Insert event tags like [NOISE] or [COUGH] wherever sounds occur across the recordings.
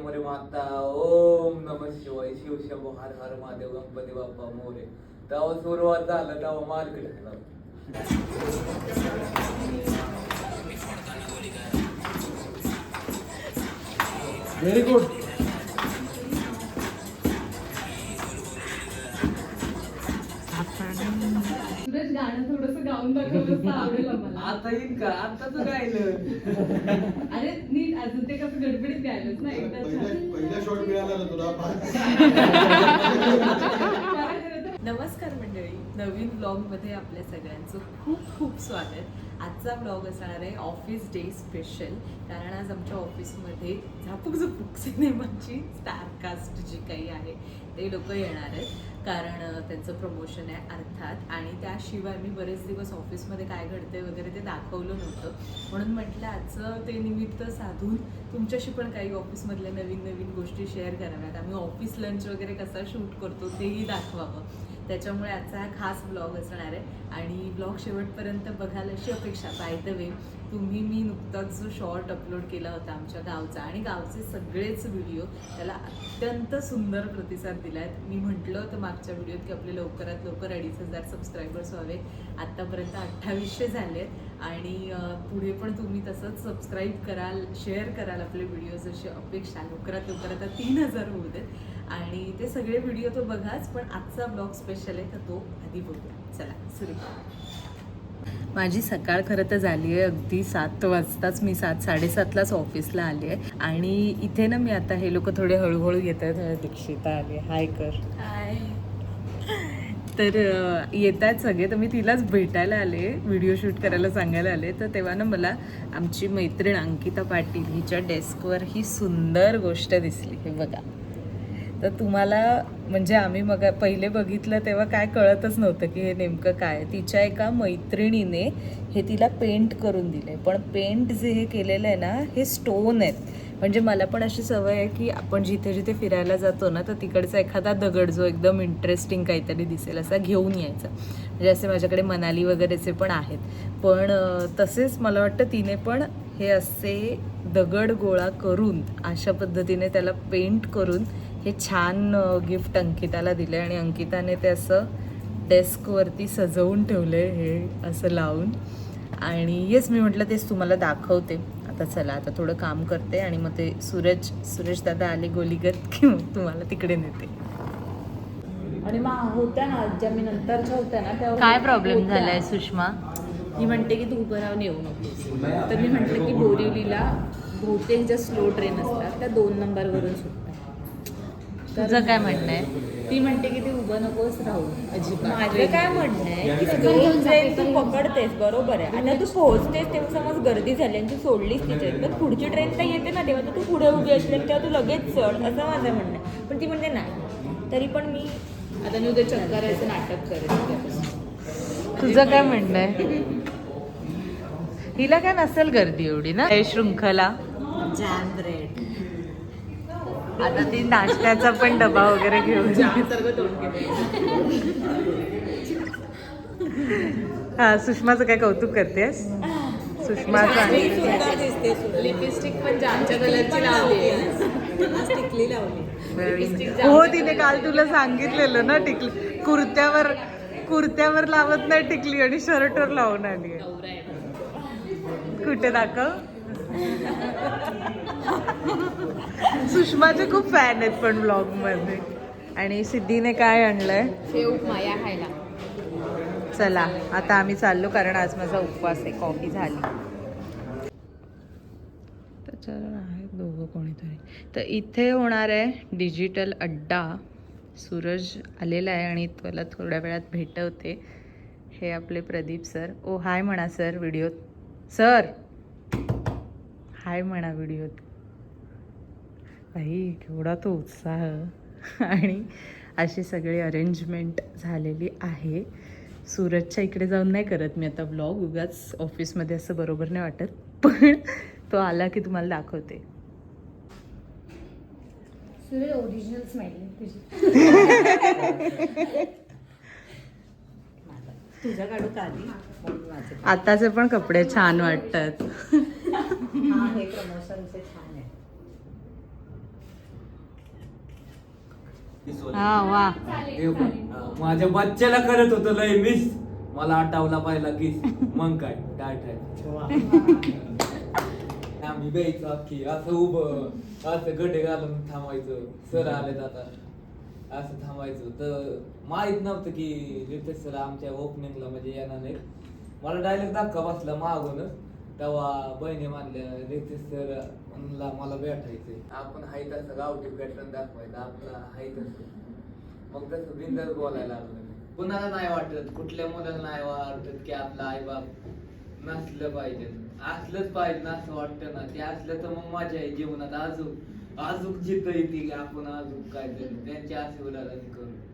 मोरे माता ओम नम शिवाय शिव शंभो हर हर महादेव गणपती बाप्पा मोरे. तेव्हा सुरुवात झालं तेव्हा मार्केट झालं. व्हेरी गुड सूरज गाणं थोडस गाऊन दाखवलं आवडेल आम्हाला. आता येईन का? आताच गायलं. अरे नीट अजून ते कसं गडबडीत गायलंच ना एकदा शॉट मिळाला ना तुला? [LAUGHS] मला नमस्कार मंडळी. नवीन ब्लॉगमध्ये आपल्या सगळ्यांचं खूप खूप स्वागत. आजचा ब्लॉग असणार आहे ऑफिस डे स्पेशल कारण आज आमच्या ऑफिसमध्ये झापूक झुपूक सिनेमाची स्टारकास्ट जी काही आहे ते लोक येणार आहेत. कारण त्यांचं प्रमोशन आहे अर्थात. आणि त्याशिवाय मी बरेच दिवस ऑफिसमध्ये काय घडते वगैरे ते दाखवलं नव्हतं. म्हणून म्हटलं आजचं ते निमित्त साधून तुमच्याशी पण काही ऑफिसमधल्या नवीन नवीन गोष्टी शेअर कराव्यात. आम्ही ऑफिस लंच वगैरे कसा शूट करतो तेही दाखवावं. त्याच्यामुळे आजचा हा खास ब्लॉग असणार आहे. आणि ब्लॉग शेवटपर्यंत बघाल अशी अपेक्षा. बाय द वे तुम्ही मी नुकताच जो शॉर्ट अपलोड केला होता आमच्या गावचा आणि गावचे सगळेच व्हिडिओ त्याला अत्यंत सुंदर प्रतिसाद दिला आहे मी म्हटलं होतं मागच्या व्हिडिओत की आपले लवकरात लवकर अडीच हजार सबस्क्रायबर्स व्हावे. आत्तापर्यंत अठ्ठावीसशे झाले आहेत आणि पुढे पण तुम्ही तसंच सबस्क्राईब कराल शेअर कराल आपले व्हिडिओज अशी अपेक्षा लवकरात लवकर आता तीन हजार होऊ देत. आणि ते सगळे व्हिडिओ तो बघाच पण आजचा ब्लॉग स्पेशल आहे तर तो आधी बघूया. चला सुरू माझी सकाळ खरं तर झाली आहे अगदी सात वाजताच. मी सात साडेसातलाच ऑफिसला आली आहे. आणि इथे ना मी आता हे लोक थोडे हळूहळू येत आहेत. दीक्षिता आली. हाय कर. हाय. तर येत आहेत सगळे. तर मी तिलाच भेटायला आले. व्हिडिओ शूट करायला सांगायला आले. तर तेव्हा ना मला आमची मैत्रीण अंकिता पाटील हिच्या डेस्कवर ही सुंदर गोष्ट दिसली. हे बघा. तर तुम्हाला म्हणजे आम्ही मग पहिले बघितलं तेव्हा काय कळतच नव्हतं की हे नेमकं काय तिच्या एका मैत्रिणीने हे तिला पेंट करून दिले पण पेंट जे हे केलेलं आहे ना हे स्टोन आहेत. म्हणजे मला पण अशी सवय आहे की आपण जिथे जिथे फिरायला जातो ना तर तिकडचा एखादा दगड जो एकदम इंटरेस्टिंग काहीतरी दिसेल असा घेऊन यायचा. म्हणजे असे माझ्याकडे मनाली वगैरेचे पण आहेत. पण तसेच मला वाटतं तिने पण हे असे दगड गोळा करून अशा पद्धतीने त्याला पेंट करून हे छान गिफ्ट अंकिताला दिले आणि अंकिताने ते असं डेस्कवरती सजवून ठेवले हे असं लावून. आणि येस मी म्हटलं तेच तुम्हाला दाखवते. आता चला आता थोडं काम करते आणि मग ते सूरज सुरेश दादा आले गोलीगत की मग तुम्हाला तिकडे नेते. आणि मग होत्या ना ज्या मी नंतरच्या होत्या ना त्या काय प्रॉब्लेम. झालाय सुषमा? ही म्हणते की तू उभं राहून येऊ नकोस. तर मी म्हटलं की बोरिवलीला बहुतेक ज्या स्लो ट्रेन असतात त्या दोन नंबरवरून सुटतात. तुझं काय म्हणणं आहे? ती म्हणते की ती उभं नकोस राहू. अजिबात. माझं काय म्हणणं आहे की दोन ट्रेन तू पकडतेस बरोबर आहे. आता तू पोहोचतेस तेव्हा समज गर्दी झाली आणि तू सोडलीस तिथे. तर पुढची ट्रेन तर येते ना तेव्हा. तर तू पुढे उभी असली आणि तेव्हा तू लगेच चढ असं माझं म्हणणं आहे. पण ती म्हणते नाही. तरी पण मी आता मी उद्या चक्कराचं नाटक करेन. तुझं काय म्हणणं आहे? हिला काय नसेल गर्दी एवढी ना? शृंखला. जॅम ब्रेड आता ती नाश्त्याचा पण डबा वगैरे घेऊन केलं. हा सुषमाचं काय कौतुक करतेस? सुषमाचा लिपस्टिक पण हो तिने काल तुला सांगितलेलं ना टिकली कुर्त्यावर कुर्त्यावर लावत नाही टिकली आणि शर्टवर लावून आली कुठे दाखव? [LAUGHS] सुषमाचे खूप फॅन आहेत पण ब्लॉगमध्ये. आणि सिद्धीने काय आणलंय? खायला. चला आता आम्ही चाललो कारण आज माझा उपवास आहे कॉफी झाली. त्याच्यावर आहे दोघं कोणीतरी. तर इथे होणार आहे डिजिटल अड्डा. सूरज आलेला आहे आणि तुला थोड्या वेळात भेटवते. हे आपले प्रदीप सर ओ हाय म्हणा सर व्हिडिओत सर हाय म्हणा व्हिडिओत. बाई केवढा तो उत्साह. आणि अशी सगळी अरेंजमेंट झालेली आहे. सूरजच्या इकडे जाऊन नाही करत मी आता ब्लॉग उगाच ऑफिसमध्ये असं बरोबर नाही वाटत. पण तो आला की तुम्हाला दाखवते. ओरिजिनल स्माइल [LAUGHS] आताचे पण कपडे छान वाटतात. हा हे प्रमोशनचे छान आहे. हा वा. देव पण. हा, माझ्या बच्च्याला करत होतं लय मिस मला आटावला पाहिला किस मग काय? काय काय आम्ही द्यायचं अख्खी. असं उभं असं गडे घालून थांबायचं. सर आलेत आता. असं थांबायचं. तर माहीत नव्हतं की रितेश सर आमच्या ओपनिंगला म्हणजे येणार नाही मला डायरेक्ट धक्का बसला मागूनच. तेव्हा बहिणी मानल्या रितेश सर म्हणला मला भेटायचंय. आपण हाय तसं गावठी पॅटर्न दाखवायचं आपला हाय तसं. मग तसं बिंदर बोलायला लागलं मी. कुणाला नाही वाटत कुठल्या मुलाला नाही वाटत की आपला आई बाप नसलं पाहिजे. असलंच पाहिजे ना असं वाटतं ना. ते असलं तर मग मजा आहे जीवनात. अजून अजून जिथं येते की आपण अजून काय तरी त्यांच्या आशीर्वादाने करू.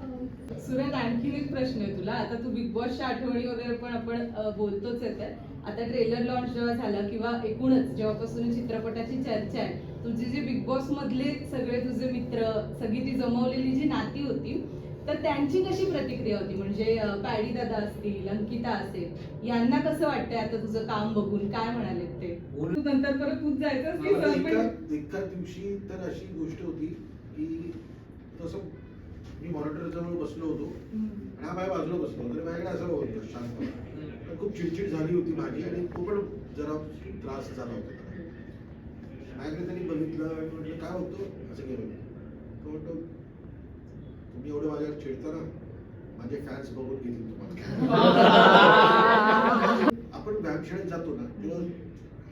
सुरत आणखीन एक प्रश्न आहे तुला. आता तू बिग बॉसच्या आठवणी वगैरे पण आपण बोलतोच येत आता ट्रेलर लॉन्च जेव्हा झालं किंवा एकूणच जेव्हापासून चित्रपटाची चर्चा आहे तुझे जे बिग बॉस मधले सगळे तुझे मित्र सगळी ती जमवलेली जी नाती होती तर त्यांची कशी प्रतिक्रिया होती? म्हणजे पॅडी दादा असतील अंकिता असेल यांना कसं वाटतंय आता तुझं काम बघून? काय म्हणाले ते? नंतर परत तूच जायचं एका दिवशी तर अशी गोष्ट होती की तसं मी मॉनिटर जवळ बसलो होतो. आणि हा माझ्या बाजूला बसलो होता. माझ्याकडे असं होतं शांत तर खूप चिडचिड झाली होती माझी आणि तो पण जरा त्रास झाला होता. माझ्याकडे त्यांनी बघितलं आणि म्हटलं काय होतं असं केलं तो म्हणतो तुम्ही एवढं माझ्यावर चिडता ना माझे फॅन्स बघून घेतील तुम्हाला [LAUGHS] आपण व्यायामशाळेत जातो ना तेव्हा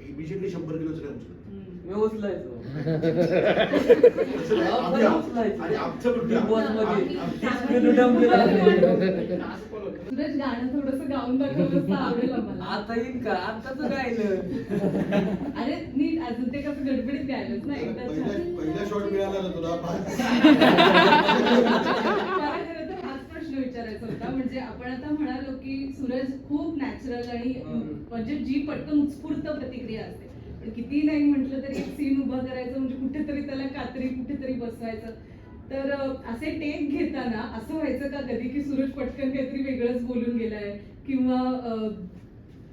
इमिजिएटली शंभर. मी उचलायचो. आणि आमचं किलो डंबेल आणले. सूरज गाणं थोडस गाऊन दाखवलं तर आवडेल आम्हाला. आता येईल का? आताच अरे नीट अजून ते कसं गडबडीत गायलंच ना एकदा पहिला शॉट मिळाला ना तुला. [LAUGHS] विचारायचा होता. म्हणजे आपण आता म्हणालो की सूरज खूप नॅचरल आणि. म्हणजे जी पटकन उत्स्फूर्त प्रतिक्रिया असते. पण किती नाही म्हटलं तरी एक सीन उभा करायचं म्हणजे कुठेतरी त्याला कात्री कुठेतरी बसवायचं. तर असे टेक घेताना असं व्हायचं का कधी की सूरज पटकन काहीतरी वेगळंच बोलून गेलाय? किंवा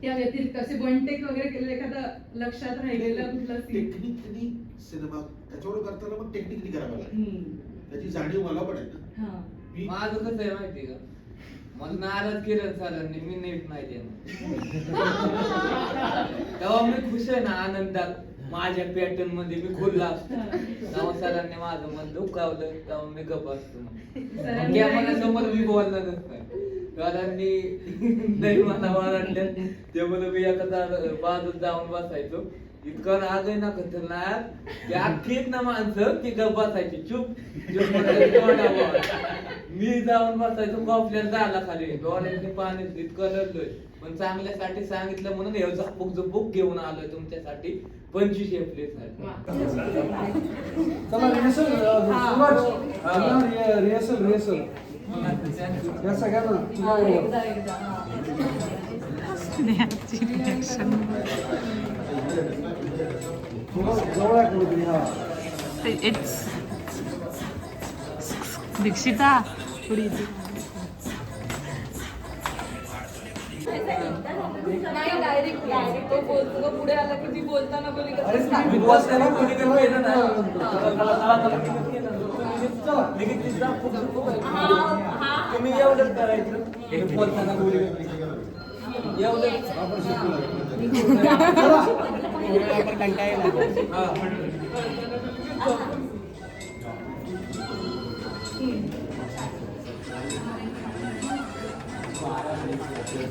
त्या व्यतिरिक्त असे वन टेक वगैरे केलेलं एखादा लक्षात राहिलेला कुठला सीन टेक्निकली सिनेमा त्याच्यावर करताना मग टेक्निकली करावं लागेल. त्याची जाणीव मला पण आहे ना. मी माझं कसं आहे माहिती का? मला नाराज केलं सरांनी मी नीट नाही देणार. तेव्हा मी खुश आहे ना आनंदात. माझ्या पॅटर्नमध्ये मी खुलला असतो. तेव्हा सरांनी माझं मन दुखावलं तेव्हा मी गप असतो कॅमेरा समोर मी बोलणारच नाही. सरांनी नाही मला वाढलं. त्यामुळे मी एखादा बाजूत जाऊन बसायचो. इतकं राग आहे ना खतरनाक. की अख्खी आहेत ना माणसं ती गप बसायची. चुप. चुप. मी जाऊन बसायचो कॉफल्यात झाला खाली डोळ्यातले पाणी इतकं रडलोय पण चांगल्यासाठी सांगितलं म्हणून हे झपूक झपूक घेऊन आलोय तुमच्यासाठी पंचवीस एप्रिल चला रिहर्सल रिहर्सल रिहर्सल या सगळ्यांना तुझ्याबरोबर एकदा एकदा थोडं नाही डायरेक्ट डायरेक्ट तो बोलतो तो पुढे आला की ती बोलताना कोणी. तुम्ही एवढंच करायचं हे. बोलताना गोळी एवढंच आपण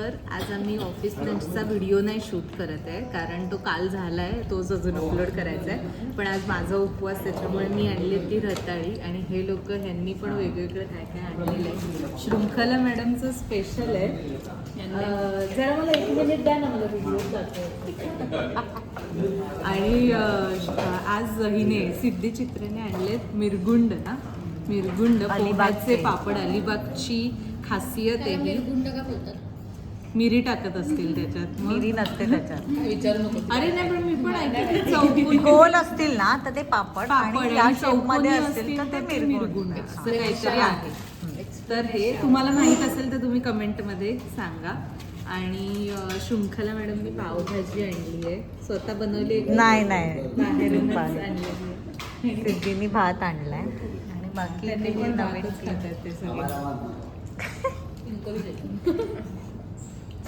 तर आज आम्ही ऑफिस लंचचा व्हिडिओ नाही शूट करत आहे कारण तो काल झाला आहे तोच अजून अपलोड करायचा आहे पण आज माझा उपवास त्याच्यामुळे मी आणली ती रताळी आणि हे लोक ह्यांनी पण वेगवेगळं काय काय आणलेलं आहे. शृंखला मॅडमचं स्पेशल आहे. जरा मला एक मिनिट द्या ना मला व्हिडिओ आणि आज हिने सिद्धी चित्रेने आणलेत मिरगुंड ना? मिरगुंड पोह्याचे पापड अलिबागची खासियत आहे मिरी टाकत असतील त्याच्यात मग- मिरी नसते त्याच्यात. अरे नाही पण मी पण ऐकते [LAUGHS] चौकोनी. गोल असतील ना तर ते पापड पापड आणि या आणि शेपमध्ये असतील तर ते तर मिरगुंड असं काहीतरी आहे. तर हे तुम्हाला माहीत असेल तर तुम्ही कमेंटमध्ये सांगा. आणि अं, शृंखला मॅडमनी पावभाजी आणली आहे. स्वतः बनवली आहे की? नाही नाही. बाहेरूनच बाहेर. आणली आहे? सिद्धीने भात आणलाय. आणि बाकी त्यांनी ते पण नवीन भातच खातात ते सगळे. [LAUGHS]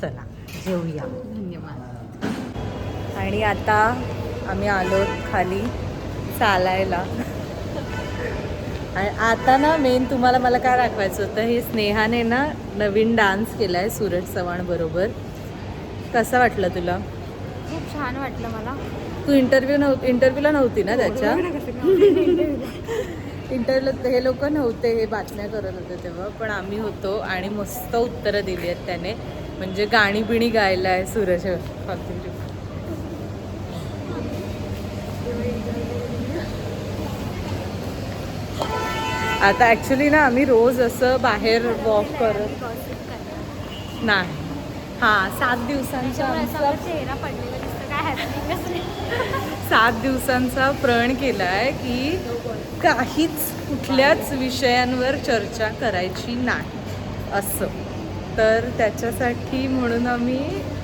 चला जेवूया धन्यवाद. आणि आता आम्ही आलो खाली चालायला. आणि आता ना मेन तुम्हाला मला काय दाखवायचं होतं हे स्नेहाने ना नवीन डान्स केलाय सूरज चव्हाण बरोबर. कसा वाटलं तुला? खूप छान वाटलं मला. तू इंटरव्ह्यू नव्ह इंटरव्ह्यूला नव्हती ना त्याच्या? इंटरव्ह्यू हे लोक नव्हते हे बातम्या करत होते तेव्हा पण आम्ही होतो आणि मस्त उत्तरं दिली आहेत त्याने. म्हणजे गाणी बिणी गायला आहे सूरज. आता ॲक्च्युली ना आम्ही रोज असं बाहेर वॉक करत नाही. हां सात दिवसांचा [LAUGHS] सात दिवसांचा प्रण केला आहे की काहीच कुठल्याच विषयांवर चर्चा करायची नाही. असं. तर त्याच्यासाठी म्हणून आम्ही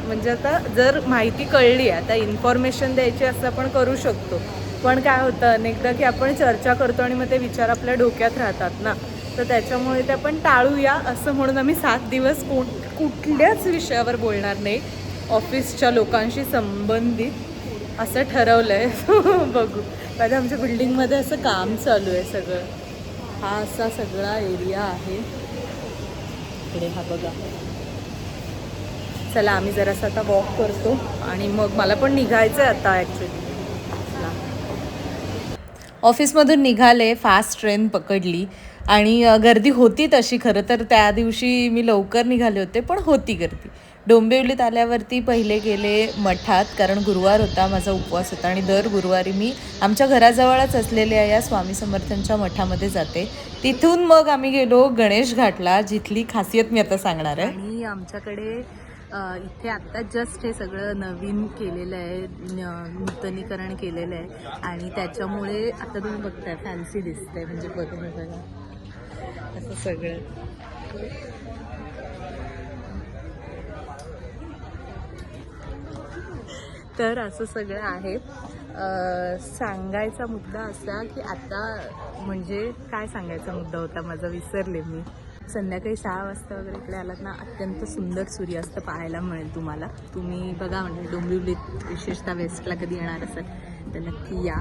म्हणजे आता जर माहिती कळली आता इन्फॉर्मेशन द्यायची असं आपण करू शकतो. पण काय होतं अनेकदा की आपण चर्चा करतो आणि मग ते विचार आपल्या डोक्यात राहतात ना. तर त्याच्यामुळे ते आपण टाळूया असं म्हणून आम्ही सात दिवस कोण कुठल्याच विषयावर बोलणार नाही. ऑफिसच्या लोकांशी संबंधित असं ठरवलं आहे [LAUGHS] बघू. कारण आमच्या बिल्डिंगमध्ये असं काम चालू आहे सगळं. हा असा सगळा एरिया आहे. इकडे हा बघा. चला आम्ही जरासं आता वॉक करतो. आणि मग मला पण निघायचं आहे आता ॲक्च्युली ऑफिसमधून निघाले फास्ट ट्रेन पकडली. आणि गर्दी होती तशी खरं तर. त्या दिवशी मी लवकर निघाले होते पण होती गर्दी. डोंबिवलीत आल्यावरती पहिले गेले मठात कारण गुरुवार होता माझा उपवास होता आणि दर गुरुवारी मी आमच्या घराजवळच असलेल्या या स्वामी समर्थांच्या मठामध्ये जाते. तिथून मग आम्ही गेलो गणेश घाटला जिथली खासियत मी आता सांगणार आहे. आणि आमच्याकडे इथे आत्ता जस्ट हे सगळं नवीन केलेलं आहे न- नूतनीकरण केलेलं आहे आणि त्याच्यामुळे आता तुम्ही बघताय फॅन्सी दिसतंय म्हणजे बघून बघा असं सगळं. तर असं सगळं आहे. सांगायचा मुद्दा असा की आता म्हणजे काय सांगायचा मुद्दा होता माझा? विसरले मी. संध्याकाळी सहा वाजता वगैरे इकडे आलात ना अत्यंत सुंदर सूर्यास्त पाहायला मिळेल तुम्हाला. तुम्ही बघा म्हणजे डोंबिवलीत विशेषतः वेस्टला कधी येणार असाल. तर नक्की या.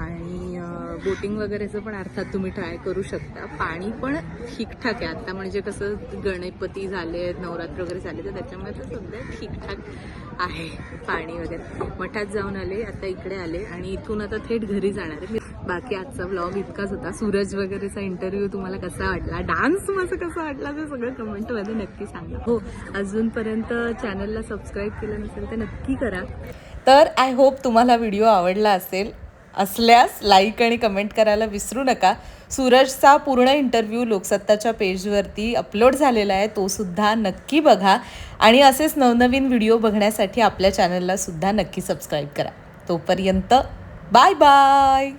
आणि बोटिंग वगैरेचं पण अर्थात तुम्ही ट्राय करू शकता. पाणी पण ठीकठाक आहे. आता म्हणजे कसं गणपती झाले नवरात्र वगैरे झाले तर त्याच्यामुळे तर सध्या ठीकठाक आहे पाणी वगैरे. मठात जाऊन आले आता इकडे आले आणि इथून आता थेट घरी जाणार आहे. बाकी आजचा ब्लॉग इतकाच होता. सूरज वगैरेचा इंटरव्ह्यू तुम्हाला कसा वाटला? डान्स माझा कसा वाटला? ते सगळं कमेंटमध्ये नक्की सांगा. हो अजूनपर्यंत चॅनलला सबस्क्राईब केलं नसेल तर नक्की करा. तर आय होप तुम्हाला व्हिडिओ आवडला असेल. असल्यास लाईक आणि कमेंट करायला विसरू नका. सूरजचा पूर्ण इंटरव्ह्यू लोकसत्ताच्या पेजवरती अपलोड झालेला आहे. तो सुद्धा नक्की बघा. आणि असेच नवनवीन व्हिडिओ बघण्यासाठी आपल्या चॅनलला सुद्धा नक्की सबस्क्राईब करा. तोपर्यंत बाय बाय